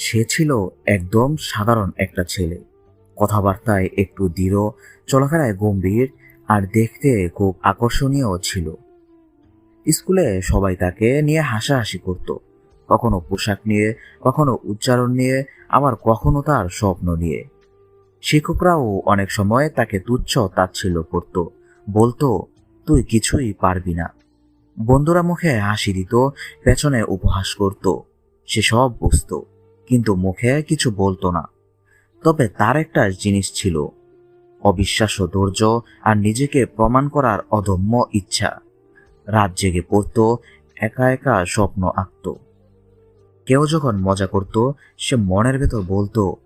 সে ছিল একদম সাধারণ একটা ছেলে। কথাবার্তায় একটু দৃঢ়, চলাফেরায় গম্ভীর আর দেখতে খুব আকর্ষণীয় ছিল। স্কুলে সবাই তাকে নিয়ে হাসাহাসি করত। কখনো পোশাক নিয়ে, কখনো উচ্চারণ নিয়ে, আবার কখনো তার স্বপ্ন নিয়ে। শিক্ষকরাও অনেক সময় তাকে তুচ্ছ তাচ্ছিল্য করত, বলতো, তুই কিছুই পারবি না। বন্ধুরা মুখে হাসি দিত, পেছনে উপহাস করত, সে সব বুঝত। কিন্তু মুখে কিছু বলতো না। তবে তার একটা জিনিস ছিল, অবিশ্বাস্য ধৈর্য আর নিজেকে প্রমাণ করার অদম্য ইচ্ছা। রাত জেগে পড়তো, একা একা স্বপ্ন আঁকত। কেউ যখন মজা করত, সে মনের ভেতর বলতো,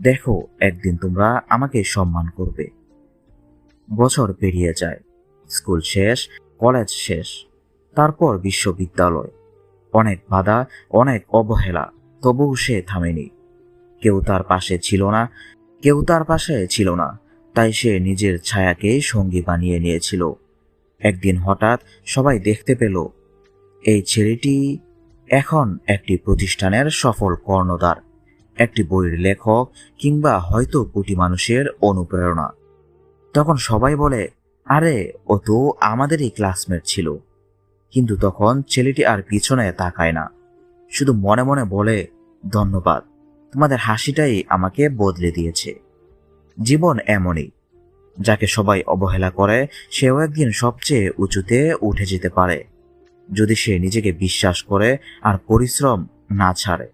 দেখো, একদিন তোমরা আমাকে সম্মান করবে। বছর পেরিয়ে যায়, স্কুল শেষ, কলেজ শেষ, তারপর বিশ্ববিদ্যালয়। অনেক বাধা, অনেক অবহেলা। তবুও সে থামেনি। কেউ তার পাশে ছিল না, কেউ তার পাশে ছিল না, তাই সে নিজের ছায়াকে সঙ্গী বানিয়ে নিয়েছিল। একদিন হঠাৎ সবাই দেখতে পেল, এই ছেলেটি এখন একটি প্রতিষ্ঠানের সফল কর্ণধার, একটি বইয়ের লেখক কিংবা হয়তো কোটি মানুষের অনুপ্রেরণা। তখন সবাই বলে, আরে, ও তো আমাদেরই ক্লাসমেট ছিল। কিন্তু তখন ছেলেটি আর পিছনে তাকায় না। শুধু মনে মনে বলে, ধন্যবাদ। তোমাদের হাসিটাই আমাকে বদলে দিয়েছে। জীবন এমনই। যাকে সবাই অবহেলা করে, সেও একদিন সবচেয়ে উঁচুতে উঠে যেতে পারে। যদি সে নিজেকে বিশ্বাস করে আর পরিশ্রম না ছাড়ে।